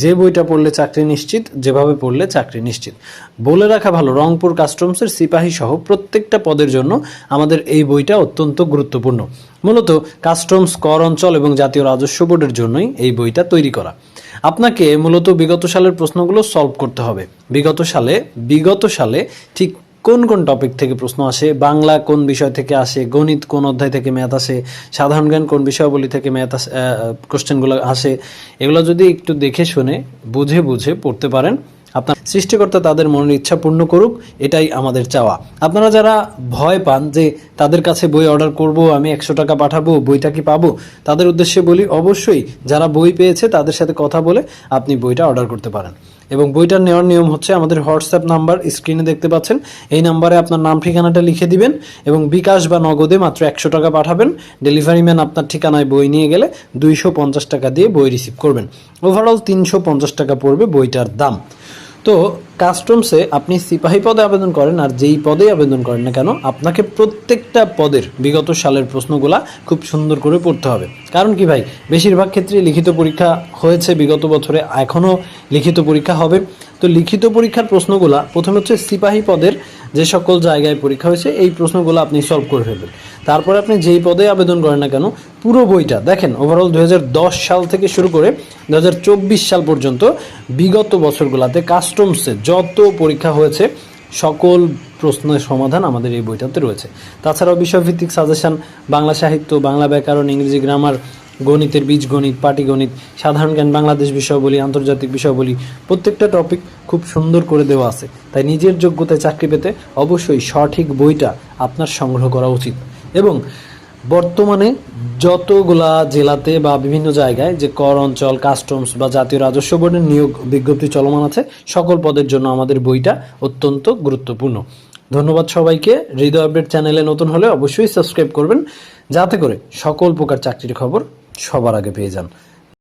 যে বইটা পড়লে চাকরি নিশ্চিত, যেভাবে পড়লে চাকরি নিশ্চিত। বলে রাখা ভালো, রংপুর কাস্টমসের সিপাহী সহ প্রত্যেকটা পদের জন্য আমাদের এই বইটা অত্যন্ত গুরুত্বপূর্ণ। মূলত কাস্টমস, কর অঞ্চল এবং জাতীয় রাজস্ব বোর্ডের জন্যই এই বইটা তৈরি করা। আপনাকে মূলত বিগত সালের প্রশ্নগুলো সলভ করতে হবে। বিগত সালে বিগত সালে ঠিক কোন কোন টপিক থেকে প্রশ্ন আসে, বাংলা কোন বিষয় থেকে আসে, গণিত কোন অধ্যায় থেকে ম্যাথ আসে, সাধারণ জ্ঞান কোন বিষয়াবলী থেকে ম্যাথ আসে কোশ্চেনগুলো আসে, এগুলো যদি একটু দেখে শুনে, বুঝে বুঝে পড়তে পারেন, আপনার সৃষ্টিকর্তা তাদের মনের ইচ্ছা পূর্ণ করুক, এটাই আমাদের চাওয়া। আপনারা যারা ভয় পান যে তাদের কাছে বই অর্ডার করব, আমি একশো টাকা পাঠাবো, বইটা কি পাবো, তাদের উদ্দেশ্যে বলি, অবশ্যই যারা বই পেয়েছে তাদের সাথে কথা বলে আপনি বইটা অর্ডার করতে পারেন। এবং বইটা নেওয়ার নিয়ম হচ্ছে আমাদের হোয়াটসঅ্যাপ নাম্বার স্ক্রিনে দেখতে পাচ্ছেন। এই নাম্বারে আপনার নাম, ঠিকানাটা লিখে দিবেন এবং বিকাশ বা নগদে মাত্র একশো টাকা পাঠাবেন। ডেলিভারি ম্যান আপনার ঠিকানায় বই নিয়ে গেলে দুইশো পঞ্চাশ টাকা দিয়ে বই রিসিভ করবেন। ওভারঅল তিনশো পঞ্চাশ টাকা পড়বে বইটার দাম। তো কাস্টমসে আপনি সিপাহী পদে আবেদন করেন আর যেই পদে আবেদন করেন না কেন, আপনাকে প্রত্যেকটা পদের বিগত সালের প্রশ্নগুলা খুব সুন্দর করে পড়তে হবে। কারণ কি ভাই? বেশিরভাগ ক্ষেত্রে লিখিত পরীক্ষা হয়েছে বিগত বছরে, এখনও লিখিত পরীক্ষা হবে। তো লিখিত পরীক্ষার প্রশ্নগুলা প্রথমে হচ্ছে সিপাহী পদের যে সকল জায়গায় পরীক্ষা হয়েছে, এই প্রশ্নগুলো আপনি সলভ করে ফেলবেন। তারপরে আপনি যেই পদে আবেদন করেন না কেন, পুরো বইটা, দেখেন ওভারঅল দু হাজার দশ সাল থেকে শুরু করে দু হাজার চব্বিশ সাল পর্যন্ত বিগত বছরগুলোতে কাস্টমসে যত পরীক্ষা হয়েছে, সকল প্রশ্নের সমাধান আমাদের এই বইটাতে রয়েছে। তাছাড়াও বিষয়ভিত্তিক সাজেশন, বাংলা সাহিত্য, বাংলা ব্যাকরণ, ইংরেজি গ্রামার, গণিতের বীজগণিত, পাটিগণিত, সাধারণ জ্ঞান, বাংলাদেশ বিষয় বলি আন্তর্জাতিক বিষয় বলি প্রত্যেকটা টপিক খুব সুন্দর করে দেওয়া আছে। তাই নিজের যোগ্যতায় চাকরি পেতে অবশ্যই সঠিক বইটা আপনার সংগ্রহ করা উচিত। এবং বর্তমানে যতগুলা জেলাতে বা বিভিন্ন জায়গায় যে কর অঞ্চল কাস্টমস বা জাতীয় রাজস্ব বোর্ডের নিয়োগ বিজ্ঞপ্তি চলমান আছে, সকল পদের জন্য আমাদের বইটা অত্যন্ত গুরুত্বপূর্ণ। ধন্যবাদ সবাইকে। হৃদয় আপডেট চ্যানেলে নতুন হলে অবশ্যই সাবস্ক্রাইব করবেন, যাতে করে সকল প্রকার চাকরির খবর সবার আগে পেয়ে যান।